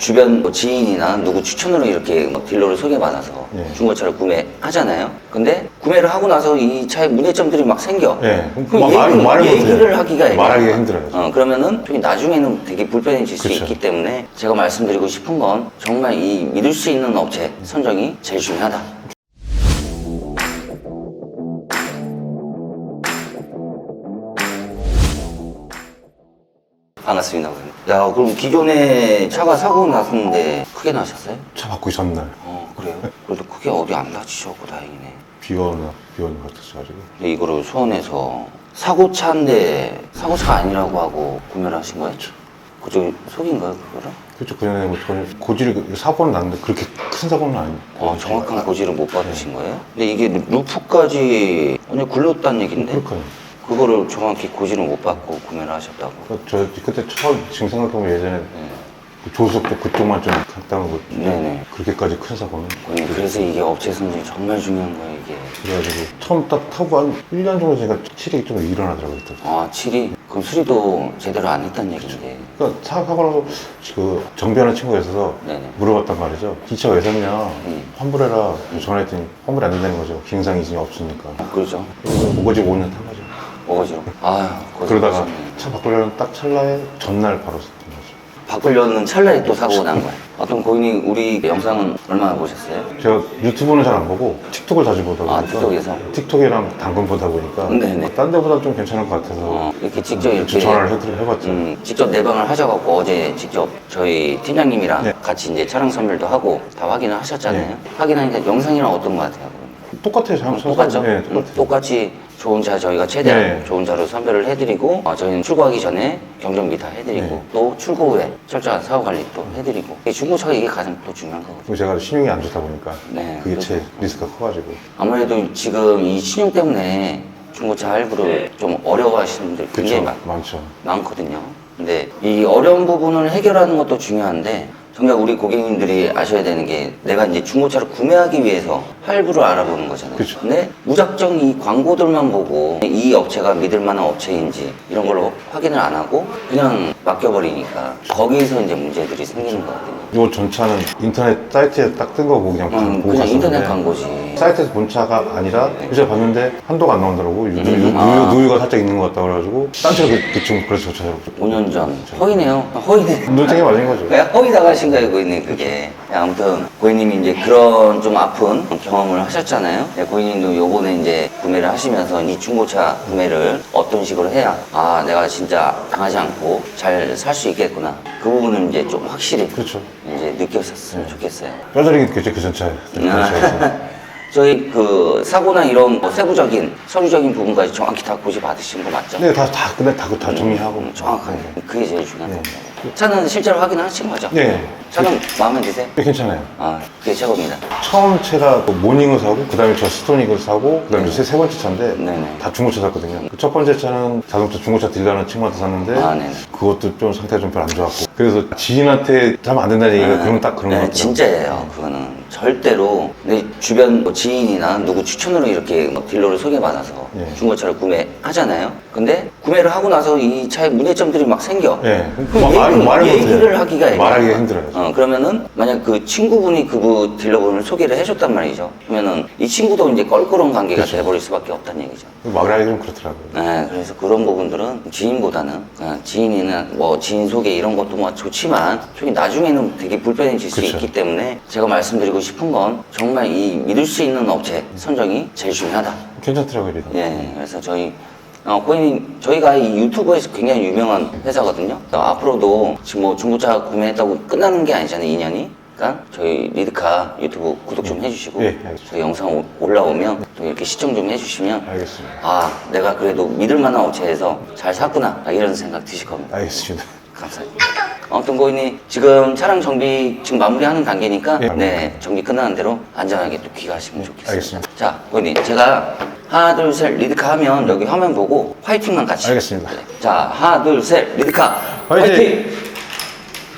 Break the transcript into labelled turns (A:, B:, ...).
A: 주변 뭐 지인이나 누구 추천으로 이렇게 뭐 딜러를 소개받아서
B: 예.
A: 중고차를 구매하잖아요. 근데 구매를 하고 나서 이 차에 문제점들이 막 생겨.
B: 예.
A: 그럼
B: 마- 말-
A: 얘기를,
B: 말을 못해요.
A: 얘기를 하기가
B: 말하기가
A: 애매해요.
B: 힘들어요.
A: 어, 그러면은 나중에는 되게 불편해질 수
B: 그쵸.
A: 있기 때문에 제가 말씀드리고 싶은 건 정말 이 믿을 수 있는 업체 선정이 제일 중요하다. 반갑습니다. 고객님. 야, 그럼 기존에 차가 사고 났는데 크게 나셨어요?
B: 차 바꾸기 전날
A: 어, 그래요? 그래도 크게 어디 안 다치셨고 다행이네.
B: 비거나 비원 같았어가지고
A: 근데 이거를 수원에서 사고 차인데 사고 차가 아니라고 하고 구매를 하신 거예요? 그쪽 속인가요, 그거를?
B: 그렇죠 그 전에 뭐 전에 고질이 그- 사고는 났는데 그렇게 큰 사고는 아니고
A: 어, 정확한 고지를 못 받으신 거예요? 근데 이게 루프까지 완전 굴렀다는 얘긴데
B: 그렇거든요
A: 그거를 정확히 고지를 못 받고 구매를 하셨다고.
B: 저 그때 처음 지금 생각해보면 예전에
A: 네.
B: 그 조수석도 그쪽만 좀거
A: 네네.
B: 그렇게까지 큰 사고는
A: 고객님, 그래서 이게 업체 선정이 정말 중요한 거예요, 이게.
B: 그래가지고 처음 딱 타고 한 1년 정도 지니까 칠이 좀 일어나더라고요 그때.
A: 아, 7위? 그럼 수리도 제대로 안 했다는 얘기인데.
B: 그러니까 사고 나서 그 정비하는 친구가 있어서
A: 네네.
B: 물어봤단 말이죠 이 차가 왜 샀냐
A: 음.
B: 환불해라 전화했더니 환불이 안 된다는 거죠 기능상이 지금 없으니까
A: 그렇죠.
B: 그래서 오거지 5년 탄 거죠
A: 어거지로. 아유,
B: 그러다가. 차 바꾸려는 딱 찰나에 전날 바로 썼던 거죠.
A: 바꾸려는 찰나에 또 사고가 난 거야. 어떤 고객님 우리 영상은 얼마나 보셨어요?
B: 제가 유튜브는 잘 안 보고 틱톡을 자주 보다 보니까
A: 아, 틱톡에서?
B: 틱톡이랑 당근 보다 보니까
A: 네네.
B: 딴 데보다 좀 괜찮을 것 같아서
A: 어, 이렇게 직접 이렇게
B: 전화를 해드려 해봤죠.
A: 음, 직접 내방을 하셔갖고 어제 직접 저희 팀장님이랑
B: 네.
A: 같이 이제 차량 선별도 하고 다 확인을 하셨잖아요. 확인하니까 영상이랑 어떤 것 같아요?
B: 똑같아요. 잘
A: 똑같죠?
B: 네,
A: 음,
B: 똑같아요.
A: 똑같이 좋은 차 저희가 최대한
B: 네.
A: 좋은 차로 선별을 해드리고 어, 저희는 출고하기 전에 경정비 다 해드리고
B: 네.
A: 또 출고 후에 철저한 사후 관리 또 해드리고 이 중고차가 이게 가장 또 중요한 거거든요.
B: 제가 신용이 안 좋다 보니까
A: 네,
B: 그게
A: 그렇죠.
B: 제 리스크가 커가지고
A: 아무래도 지금 이 신용 때문에 중고차 할부를 좀 어려워하시는 분들 굉장히
B: 그쵸
A: 많,
B: 많죠.
A: 많거든요. 근데 이 어려운 부분을 해결하는 것도 중요한데 정말 우리 고객님들이 아셔야 되는 게 내가 이제 중고차를 구매하기 위해서 할부를 알아보는 거잖아요.
B: 그쵸.
A: 근데 무작정 이 광고들만 보고 이 업체가 믿을 만한 업체인지 이런 걸로 확인을 안 하고 그냥 맡겨버리니까 거기에서 이제 문제들이 생기는 거거든요.
B: 이거 전차는 인터넷 사이트에 딱 뜬 거고 그냥
A: 음,
B: 보고
A: 그냥
B: 갔었는데
A: 인터넷 광고지.
B: 사이트에서 본 차가 아니라 제가 봤는데 한도가 안 나온다고 누유,
A: 음,
B: 누유,
A: 아.
B: 누유가 살짝 있는 것 같다 그래가지고 딴 차가 그, 그 지금 그래서 저 차를
A: 5년 전 허위네요. 허위네.
B: 눈탱이 맞은 거죠.
A: 왜 허위 당하신 거예요, 고객님, 그게. 네, 아무튼, 고객님이 이제 그런 좀 아픈 경험을 하셨잖아요. 네, 고객님도 요번에 이제 구매를 하시면서 이 중고차 구매를 어떤 식으로 해야, 아, 내가 진짜 당하지 않고 잘 살 수 있겠구나. 그 부분을 이제 좀 확실히
B: 그렇죠.
A: 이제 느꼈었으면 좋겠어요.
B: 뼈저리게 그죠 그 전차에. 그 전차에서.
A: 저희 그 사고나 이런 뭐 세부적인 서류적인 부분까지 정확히 다 고지 받으신 거 맞죠?
B: 네, 다, 다, 근데 다, 다 정리하고.
A: 음, 정확하게. 그게 제일 중요한
B: 네.
A: 겁니다. 차는 실제로 확인하신 거죠?
B: 네.
A: 차는 마음에 드세요?
B: 네, 괜찮아요.
A: 아, 그게 최고입니다.
B: 처음 차가 그 모닝을 사고, 그 다음에 저 스토닉을 사고, 그 다음에 세, 세 번째 차인데,
A: 네네.
B: 다 중고차 샀거든요. 그 첫 번째 차는 자동차 중고차 딜러는 친구한테 샀는데,
A: 아, 네네.
B: 그것도 좀 상태가 좀별안 좋았고. 그래서 지인한테 하면 안 된다는 얘기가 그런 딱 그런 거
A: 네,
B: 같아요.
A: 진짜예요. 그거는 절대로 내 주변 뭐 지인이나 누구 추천으로 이렇게 뭐 딜러를 소개받아서
B: 예.
A: 중고차를 구매하잖아요. 근데 구매를 하고 나서 이 차에 문제점들이 막 생겨.
B: 예.
A: 그럼
B: 말-
A: 얘기를,
B: 말을 못해요.
A: 얘기를 하기가.
B: 말하기가 힘들어요.
A: 어, 그러면은 만약 그 친구분이 그 딜러분을 소개를 해줬단 말이죠. 그러면은 이 친구도 이제 껄끄러운 관계가
B: 그렇죠.
A: 돼버릴 수밖에 없다는 얘기죠.
B: 말하기 좀 그렇더라고요.
A: 네, 그래서 그런 부분들은 지인보다는 그냥 지인이나 뭐 지인 소개 이런 것도 뭐 좋지만 나중에는 되게 불편해질 수
B: 그쵸.
A: 있기 때문에 제가 말씀드리고 싶은 건 정말 이 믿을 수 있는 업체 선정이 제일 중요하다.
B: 괜찮더라고요, 리더.
A: 예, 그래서 저희 어, 고객님, 저희가 이 유튜브에서 굉장히 유명한 회사거든요. 어, 앞으로도 지금 뭐 중고차 구매했다고 끝나는 게 아니잖아요, 2년이. 그러니까 저희 리드카 유튜브 구독 좀 해주시고
B: 예, 알겠습니다.
A: 저희 영상 오- 올라오면 또 이렇게 시청 좀 해주시면
B: 알겠습니다.
A: 아, 내가 그래도 믿을 만한 업체에서 잘 샀구나. 이런 생각 드실 겁니다.
B: 알겠습니다.
A: 감사합니다. 아무튼 고객님, 지금 차량 정비 지금 마무리하는 단계니까,
B: 예.
A: 네, 정비 끝나는 대로 안전하게 또 귀가하시면 좋겠습니다.
B: 알겠습니다.
A: 자, 고객님, 제가 하나, 둘, 셋, 리드카 하면 여기 화면 보고 화이팅만 같이.
B: 알겠습니다.
A: 네. 자, 하나, 둘, 셋, 리드카.
B: 화이팅!
A: 화이팅!